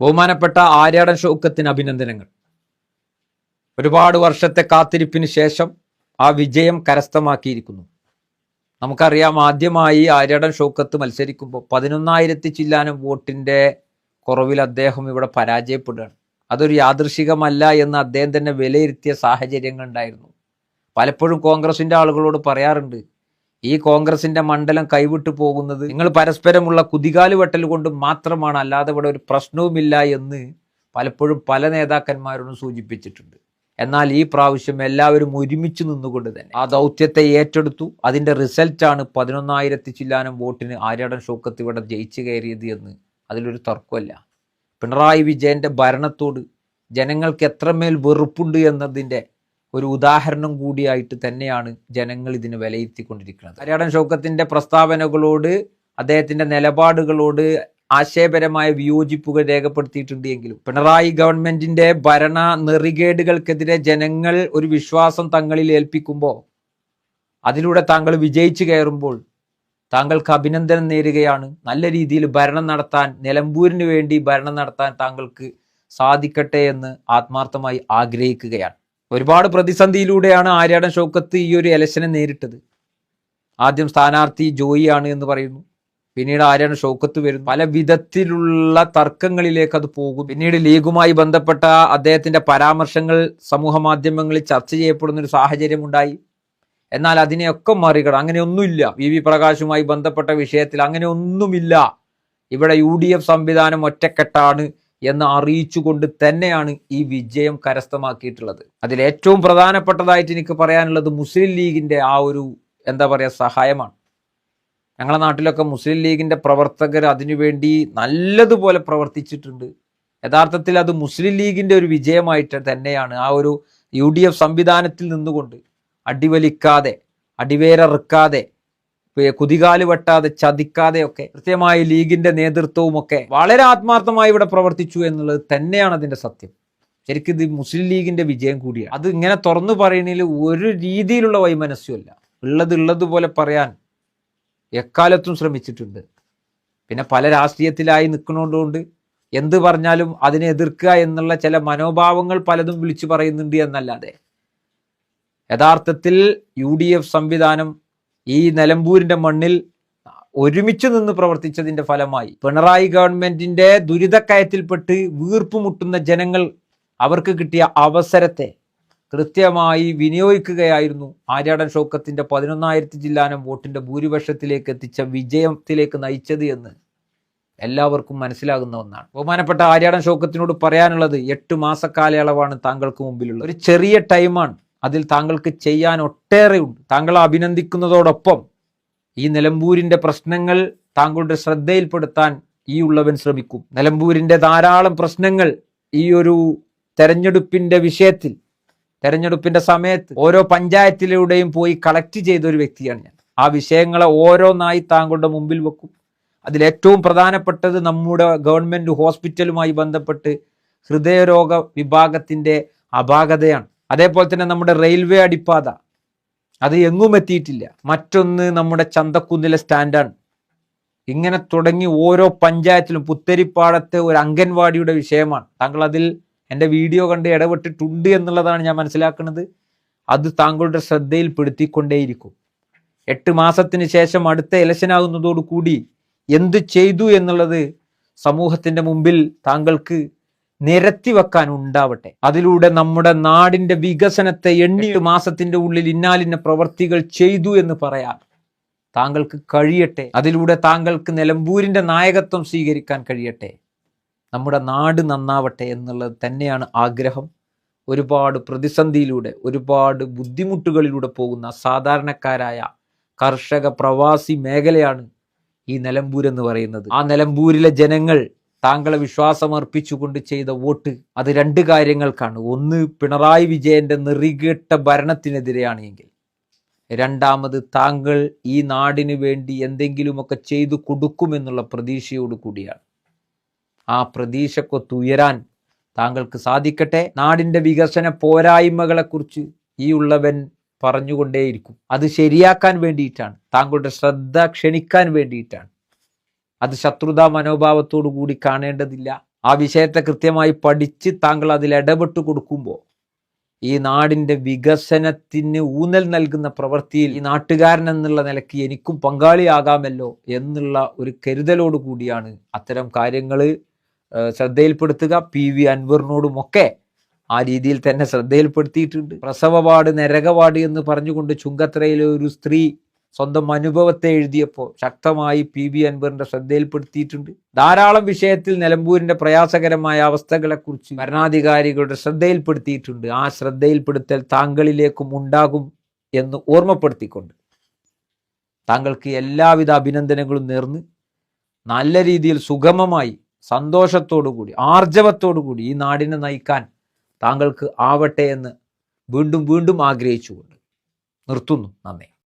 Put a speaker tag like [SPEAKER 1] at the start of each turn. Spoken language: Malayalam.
[SPEAKER 1] ബഹുമാനപ്പെട്ട ആര്യാടൻ ഷൗക്കത്തിന് അഭിനന്ദനങ്ങൾ. ഒരുപാട് വർഷത്തെ കാത്തിരിപ്പിന് ശേഷം ആ വിജയം കരസ്ഥമാക്കിയിരിക്കുന്നു. നമുക്കറിയാം ആദ്യമായി ആര്യാടൻ ഷൗക്കത്ത് മത്സരിക്കുമ്പോൾ പതിനൊന്നായിരത്തി ചില്ലാനം വോട്ടിന്റെ കുറവിൽ അദ്ദേഹം ഇവിടെ പരാജയപ്പെടുകയാണ്. അതൊരു യാദൃശികമല്ല എന്ന് അദ്ദേഹം തന്നെ വിലയിരുത്തിയ സാഹചര്യങ്ങൾ ഉണ്ടായിരുന്നു. പലപ്പോഴും കോൺഗ്രസിന്റെ ആളുകളോട് പറയാറുണ്ട് ഈ കോൺഗ്രസിന്റെ മണ്ഡലം കൈവിട്ടു പോകുന്നത് നിങ്ങൾ പരസ്പരമുള്ള കുതികാൽ വെട്ടൽ കൊണ്ട് മാത്രമാണ് അല്ലാതെ ഇവിടെ ഒരു പ്രശ്നവുമില്ല എന്ന് പലപ്പോഴും പല നേതാക്കന്മാരോടും സൂചിപ്പിച്ചിട്ടുണ്ട്. എന്നാൽ ഈ പ്രാവശ്യം എല്ലാവരും ഒരുമിച്ച് നിന്നുകൊണ്ട് തന്നെ ആ ദൗത്യത്തെ ഏറ്റെടുത്തു. അതിന്റെ റിസൾട്ടാണ് പതിനൊന്നായിരത്തി ചില്ലാനം വോട്ടിന് ആര്യാടൻ ഷോക്കത്ത് ഇവിടെ ജയിച്ചു കയറിയത് എന്ന് അതിലൊരു തർക്കമല്ല പിണറായി വിജയന്റെ ഭരണത്തോട് ജനങ്ങൾക്ക് എത്രമേൽ വെറുപ്പുണ്ട് എന്നതിന്റെ ഒരു ഉദാഹരണം കൂടിയായിട്ട് തന്നെയാണ് ജനങ്ങൾ ഇതിന് വിലയിരുത്തിക്കൊണ്ടിരിക്കുന്നത്. ഹരിയാടൻ ഷൗക്കത്തിന്റെ പ്രസ്താവനകളോട് അദ്ദേഹത്തിന്റെ നിലപാടുകളോട് ആശയപരമായ വിയോജിപ്പുകൾ രേഖപ്പെടുത്തിയിട്ടുണ്ട് എങ്കിലും പിണറായി ഗവൺമെന്റിന്റെ ഭരണ നെറികേടുകൾക്കെതിരെ ജനങ്ങൾ ഒരു വിശ്വാസം തങ്ങളിൽ ഏൽപ്പിക്കുമ്പോൾ അതിലൂടെ താങ്കൾ വിജയിച്ചു കയറുമ്പോൾ താങ്കൾക്ക് അഭിനന്ദനം നേരുകയാണ്. നല്ല രീതിയിൽ ഭരണം നടത്താൻ നിലമ്പൂരിന് വേണ്ടി ഭരണം നടത്താൻ താങ്കൾക്ക് സാധിക്കട്ടെ എന്ന് ആത്മാർത്ഥമായി ആഗ്രഹിക്കുകയാണ്. ഒരുപാട് പ്രതിസന്ധിയിലൂടെയാണ് ആര്യാടൻ ഷൗക്കത്ത് ഈ ഒരു ഇലക്ഷനെ നേരിട്ടത്. ആദ്യം സ്ഥാനാർത്ഥി ആണ് എന്ന് പറയുന്നു. പിന്നീട് ആര്യാടൻ ഷൗക്കത്ത് വരുന്നു. പല വിധത്തിലുള്ള തർക്കങ്ങളിലേക്ക് അത് പോകും പിന്നീട് ലീഗുമായി ബന്ധപ്പെട്ട അദ്ദേഹത്തിന്റെ പരാമർശങ്ങൾ സമൂഹ മാധ്യമങ്ങളിൽ ചർച്ച ചെയ്യപ്പെടുന്ന ഒരു സാഹചര്യം ഉണ്ടായി എന്നാൽ അതിനെയൊക്കെ മറികട അങ്ങനെയൊന്നുമില്ല. വി. വി. പ്രകാശുമായി ബന്ധപ്പെട്ട വിഷയത്തിൽ അങ്ങനെയൊന്നുമില്ല. ഇവിടെ യു ഡി എഫ് സംവിധാനം ഒറ്റക്കെട്ടാണ്. എന്ന് അറിയിച്ചുകൊണ്ട് തന്നെയാണ് ഈ വിജയം കരസ്ഥമാക്കിയിട്ടുള്ളത്. അതിൽ ഏറ്റവും പ്രധാനപ്പെട്ടതായിട്ട് എനിക്ക് പറയാനുള്ളത് മുസ്ലിം ലീഗിന്റെ ആ ഒരു എന്താ പറയുക സഹായമാണ്. ഞങ്ങളുടെ നാട്ടിലൊക്കെ മുസ്ലിം ലീഗിന്റെ പ്രവർത്തകർ അതിനുവേണ്ടി നല്ലതുപോലെ പ്രവർത്തിച്ചിട്ടുണ്ട്. യഥാർത്ഥത്തിൽ അത് മുസ്ലിം ലീഗിന്റെ ഒരു വിജയമായിട്ട് തന്നെയാണ് ആ ഒരു യു ഡി എഫ് സംവിധാനത്തിൽ നിന്നുകൊണ്ട് അടിവലിക്കാതെ അടിവേരറുക്കാതെ കുതികാൽ വെട്ടാതെ ചതിക്കാതെ ഒക്കെ കൃത്യമായി ലീഗിന്റെ നേതൃത്വവും ഒക്കെ വളരെ ആത്മാർത്ഥമായി ഇവിടെ പ്രവർത്തിച്ചു എന്നുള്ളത് തന്നെയാണ് അതിന്റെ സത്യം. ശരിക്കും ഇത് മുസ്ലിം ലീഗിന്റെ വിജയം കൂടിയാണ്. അത് ഇങ്ങനെ തുറന്നു പറയുന്നതിൽ ഒരു രീതിയിലുള്ള വൈമനസ്യമല്ല ഉള്ളത് ഉള്ളതുപോലെ പറയാൻ എക്കാലത്തും ശ്രമിച്ചിട്ടുണ്ട്. പിന്നെ പല രാഷ്ട്രീയത്തിലായി നിൽക്കുന്നതുകൊണ്ട് എന്ത് പറഞ്ഞാലും അതിനെ എതിർക്കുക എന്നുള്ള ചില മനോഭാവങ്ങൾ പലതും വിളിച്ചു പറയുന്നുണ്ട് എന്നല്ലാതെ. യഥാർത്ഥത്തിൽ യു സംവിധാനം ഈ നിലമ്പൂരിന്റെ മണ്ണിൽ ഒരുമിച്ച് നിന്ന് പ്രവർത്തിച്ചതിന്റെ ഫലമായി പിണറായി ഗവൺമെന്റിന്റെ ദുരിതക്കയത്തിൽപ്പെട്ട് വീർപ്പുമുട്ടുന്ന ജനങ്ങൾ അവർക്ക് കിട്ടിയ അവസരത്തെ കൃത്യമായി വിനിയോഗിക്കുകയായിരുന്നു ആര്യാടൻ ഷൗക്കത്തിന്റെ പതിനൊന്നായിരത്തി ജില്ലാനം വോട്ടിന്റെ ഭൂരിപക്ഷത്തിലേക്ക് എത്തിച്ച വിജയത്തിലേക്ക് നയിച്ചത് എന്ന് എല്ലാവർക്കും മനസ്സിലാകുന്ന ഒന്നാണ്. ബഹുമാനപ്പെട്ട ആര്യാടൻ ഷൗക്കത്തിനോട് പറയാനുള്ളത് എട്ട് മാസക്കാലയളവാണ് താങ്കൾക്ക് മുമ്പിലുള്ളത്. ഒരു ചെറിയ ടൈമാണ്. അതിൽ താങ്കൾക്ക് ചെയ്യാൻ ഒട്ടേറെ ഉണ്ട് താങ്കൾ അഭിനന്ദിക്കുന്നതോടൊപ്പം ഈ നിലമ്പൂരിന്റെ പ്രശ്നങ്ങൾ താങ്കളുടെ ശ്രദ്ധയിൽപ്പെടുത്താൻ ഈ ഉള്ളവൻ ശ്രമിക്കും. നിലമ്പൂരിന്റെ ധാരാളം പ്രശ്നങ്ങൾ ഈ ഒരു തെരഞ്ഞെടുപ്പിന്റെ വിഷയത്തിൽ തെരഞ്ഞെടുപ്പിന്റെ സമയത്ത് ഓരോ പഞ്ചായത്തിലൂടെയും പോയി കളക്ട് ചെയ്ത ഒരു വ്യക്തിയാണ് ഞാൻ. ആ വിഷയങ്ങളെ ഓരോന്നായി താങ്കളുടെ മുമ്പിൽ വെക്കും. അതിലേറ്റവും പ്രധാനപ്പെട്ടത് നമ്മുടെ ഗവൺമെന്റ് ഹോസ്പിറ്റലുമായി ബന്ധപ്പെട്ട് ഹൃദയരോഗ വിഭാഗത്തിന്റെ അപാകതയാണ്. അതേപോലെ തന്നെ നമ്മുടെ റെയിൽവേ അടിപ്പാത. അത് എങ്ങും എത്തിയിട്ടില്ല. മറ്റൊന്ന് നമ്മുടെ ചന്തക്കുന്നിലെ സ്റ്റാൻഡാണ്. ഇങ്ങനെ തുടങ്ങി ഓരോ പഞ്ചായത്തിലും പുത്തരിപ്പാടത്തെ ഒരു അംഗൻവാടിയുടെ വിഷയമാണ്. താങ്കൾ അതിൽ എന്റെ വീഡിയോ കണ്ട് ഇടപെട്ടിട്ടുണ്ട് എന്നുള്ളതാണ് ഞാൻ മനസ്സിലാക്കുന്നത്. അത് താങ്കളുടെ ശ്രദ്ധയിൽപ്പെടുത്തിക്കൊണ്ടേയിരിക്കും എട്ട് മാസത്തിന് ശേഷം അടുത്ത ഇലക്ഷൻ ആകുന്നതോടുകൂടി എന്ത് ചെയ്തു എന്നുള്ളത് സമൂഹത്തിന്റെ മുമ്പിൽ താങ്കൾക്ക് നിരത്തി വെക്കാൻ ഉണ്ടാവട്ടെ. അതിലൂടെ നമ്മുടെ നാടിന്റെ വികസനത്തെ എണ്ണി മാസത്തിന്റെ ഉള്ളിൽ ഇന്നാലിന്ന പ്രവർത്തികൾ ചെയ്തു എന്ന് പറയാൻ താങ്കൾക്ക് കഴിയട്ടെ. അതിലൂടെ താങ്കൾക്ക് നിലമ്പൂരിന്റെ നായകത്വം സ്വീകരിക്കാൻ കഴിയട്ടെ. നമ്മുടെ നാട് നന്നാവട്ടെ എന്നുള്ളത് തന്നെയാണ് ആഗ്രഹം. ഒരുപാട് പ്രതിസന്ധിയിലൂടെ ഒരുപാട് ബുദ്ധിമുട്ടുകളിലൂടെ പോകുന്ന സാധാരണക്കാരായ കർഷക പ്രവാസി മേഖലയാണ് ഈ നിലമ്പൂർ എന്ന് പറയുന്നത്. ആ നിലമ്പൂരിലെ ജനങ്ങൾ താങ്കളെ വിശ്വാസം അർപ്പിച്ചുകൊണ്ട് ചെയ്ത വോട്ട് അത് രണ്ട് കാര്യങ്ങൾക്കാണ്. ഒന്ന് പിണറായി വിജയന്റെ നെറികെട്ട ഭരണത്തിനെതിരെയാണ് എങ്കിൽ. രണ്ടാമത് താങ്കൾ ഈ നാടിന് വേണ്ടി എന്തെങ്കിലുമൊക്കെ ചെയ്തു കൊടുക്കുമെന്നുള്ള പ്രതീക്ഷയോട് കൂടിയാണ്. ആ പ്രതീക്ഷക്കൊത്തുയരാൻ താങ്കൾക്ക് സാധിക്കട്ടെ. നാടിന്റെ വികസന പോരായ്മകളെക്കുറിച്ച് ഈ ഉള്ളവൻ പറഞ്ഞുകൊണ്ടേയിരിക്കും. അത് ശരിയാക്കാൻ വേണ്ടിയിട്ടാണ്. താങ്കളുടെ ശ്രദ്ധ ക്ഷണിക്കാൻ വേണ്ടിയിട്ടാണ്. അത് ശത്രുതാ മനോഭാവത്തോടു കൂടി കാണേണ്ടതില്ല. ആ വിഷയത്തെ കൃത്യമായി പഠിച്ച് താങ്കൾ അതിൽ ഇടപെട്ട് കൊടുക്കുമ്പോൾ ഈ നാടിന്റെ വികസനത്തിന് ഊന്നൽ നൽകുന്ന പ്രവൃത്തിയിൽ ഈ നാട്ടുകാരൻ എന്നുള്ള നിലയ്ക്ക് എനിക്കും പങ്കാളിയാകാമല്ലോ എന്നുള്ള ഒരു കരുതലോടു കൂടിയാണ് അത്തരം കാര്യങ്ങൾ ശ്രദ്ധയിൽപ്പെടുത്തുക. പി വി അൻവറിനോടുമൊക്കെ ആ രീതിയിൽ തന്നെ ശ്രദ്ധയിൽപ്പെടുത്തിയിട്ടുണ്ട്. പ്രസവവാട് നരകവാട് എന്ന് പറഞ്ഞുകൊണ്ട് ചുങ്കത്രയിലെ ഒരു സ്ത്രീ സ്വന്തം അനുഭവത്തെ എഴുതിയപ്പോൾ ശക്തമായി പി വി അൻവറിന്റെ ശ്രദ്ധയിൽപ്പെടുത്തിയിട്ടുണ്ട്. ധാരാളം വിഷയത്തിൽ നിലമ്പൂരിന്റെ പ്രയാസകരമായ അവസ്ഥകളെക്കുറിച്ച് ഭരണാധികാരികളുടെ ശ്രദ്ധയിൽപ്പെടുത്തിയിട്ടുണ്ട്. ആ ശ്രദ്ധയിൽപ്പെടുത്തൽ താങ്കളിലേക്കും ഉണ്ടാകും എന്ന് ഓർമ്മപ്പെടുത്തിക്കൊണ്ട് താങ്കൾക്ക് എല്ലാവിധ അഭിനന്ദനങ്ങളും നേർന്ന് നല്ല രീതിയിൽ സുഗമമായി സന്തോഷത്തോടു കൂടി ആർജവത്തോടു കൂടി ഈ നാടിനെ നയിക്കാൻ താങ്കൾക്ക് ആവട്ടെ എന്ന് വീണ്ടും വീണ്ടും ആഗ്രഹിച്ചുകൊണ്ട് നിർത്തുന്നു. നന്ദി.